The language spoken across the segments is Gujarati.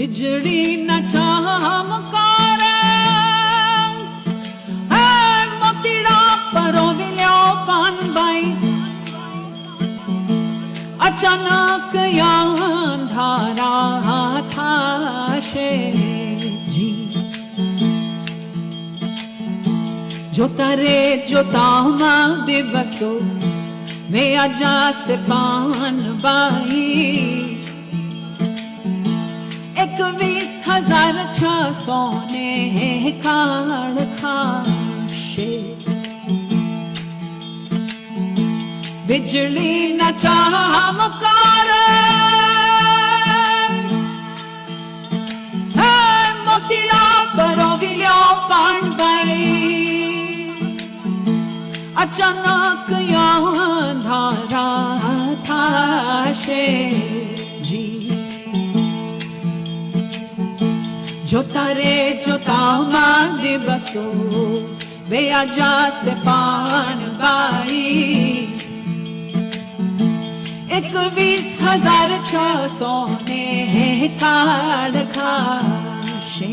વીજળીના ચમકારે હે મોતીડા પરોવિલ્યો પાનભાઈ અચાનક અંધારા થાશે જોતા રે જોતામાં દિવસો વે આજાસે પાનબાઈ એકવીસ છસો હે ખાણ ખાશે વીજળીના ચમકાર હે મોતીડા પરોવિલ્યો પાણબાઈ અચાનક ધારા થાશે જી જોતા રે જોતામાં દિવસો બે જાસે પાણબાઈ એકવીસ હજાર છસો ને કાળ ખાશે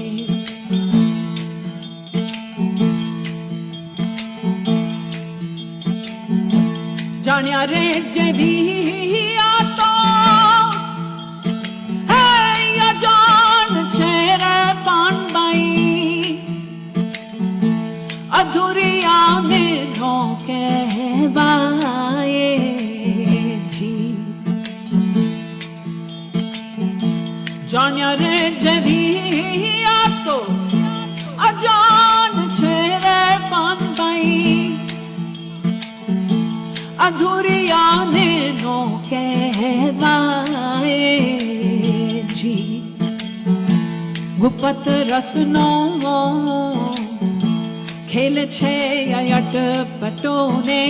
જાણ્યા રે જેવી ગુપત રસનો ખેલ છે અયટ પટોને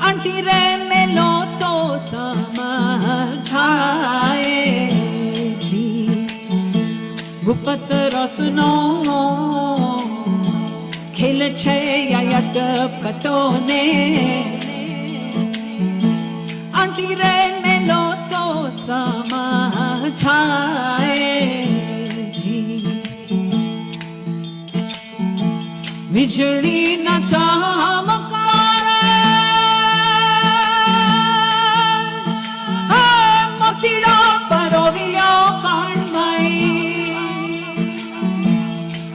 આંટી રે મેલો તો સમજાય ગુપત રસનો ખેલ છે અયટ પટોને આંટી રે વીજળીના ચમકાર હે મોતીડા પરોવિયો પાણમાઈ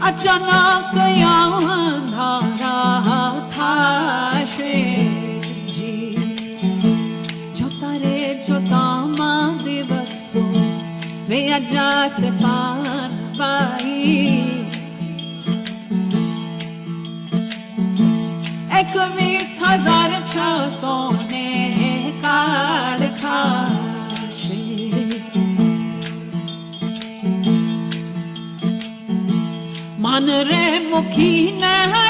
અચાનક અંધારા થાશે જી જોતા રે જોતામાં દિવસો વે જાસે પાન પાઈ एक बीस हजार छह सोने काल मन रे मुखी नहा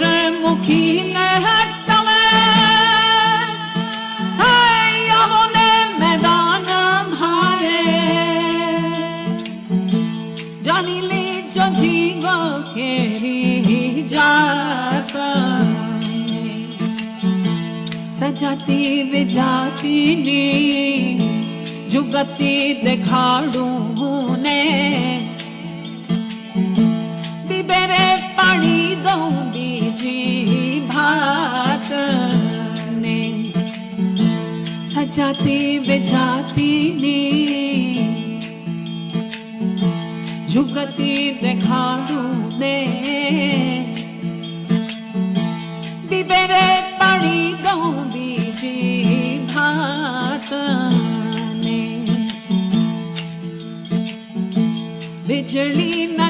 রে মুখী হাটতলে হাই অবনে মেদান ভারে জানিলি যদি গেরি যাতা। सजाती विजाती ने जुगती दिखाड़ू ने जाती विझाती ने झुकती देखा ने बिबेरे पड़ी दो बीजी भात ने बिजली न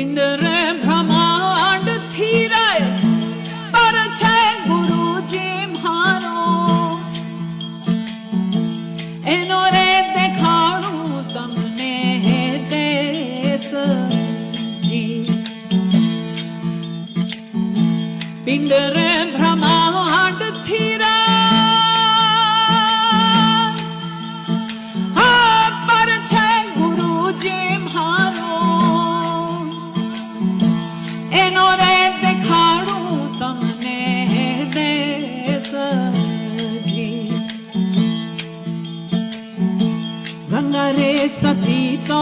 પિંડરે બ્રહ્માંડ થીરે પર છે ગુરુજી મારો. એનો રે દેખાડું તમને દેશજી પિંડરે सती तो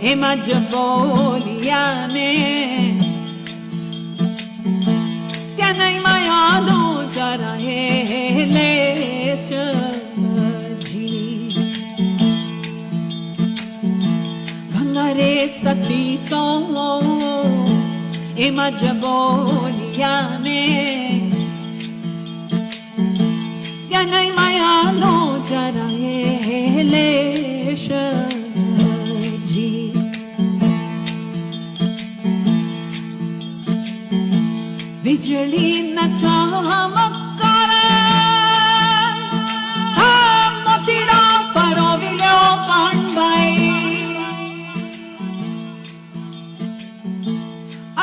हेमा जबोलिया ने त्यांनाही माया नो जरा हे ले भंगारे सती तो हेमा जबोलिया ने त्यांनाही माया नो जरा